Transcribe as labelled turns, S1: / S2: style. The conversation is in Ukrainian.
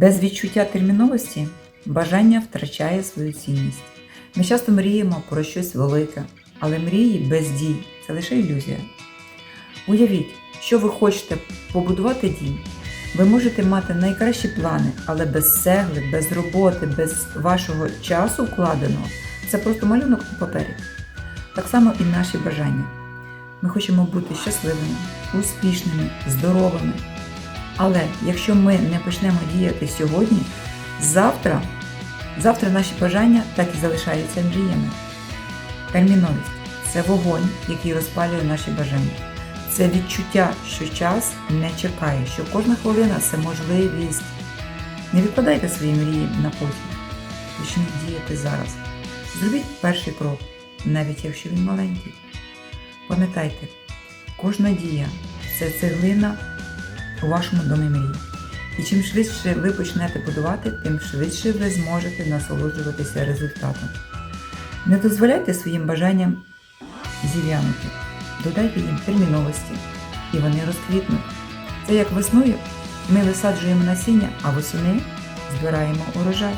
S1: Без відчуття терміновості бажання втрачає свою цінність. Ми часто мріємо про щось велике, але мрії без дій це лише ілюзія. Уявіть, що ви хочете побудувати дім. Ви можете мати найкращі плани, але без цегли, без роботи, без вашого часу вкладеного це просто малюнок на папері. Так само і наші бажання. Ми хочемо бути щасливими, успішними, здоровими. Але якщо ми не почнемо діяти сьогодні, завтра, завтра наші бажання так і залишаються мріями. Терміновість це вогонь, який розпалює наші бажання. Це відчуття, що час не чекає, що кожна хвилина це можливість. Не відкладайте свої мрії на потім. Почніть діяти зараз. Зробіть перший крок, навіть якщо він маленький. Пам'ятайте, кожна дія це цеглина у вашому домі мрій. І чим швидше ви почнете будувати, тим швидше ви зможете насолоджуватися результатом. Не дозволяйте своїм бажанням зів'янути, додайте їм терміновості, і вони розквітнуть. Це як весною ми висаджуємо насіння, а восени збираємо урожай.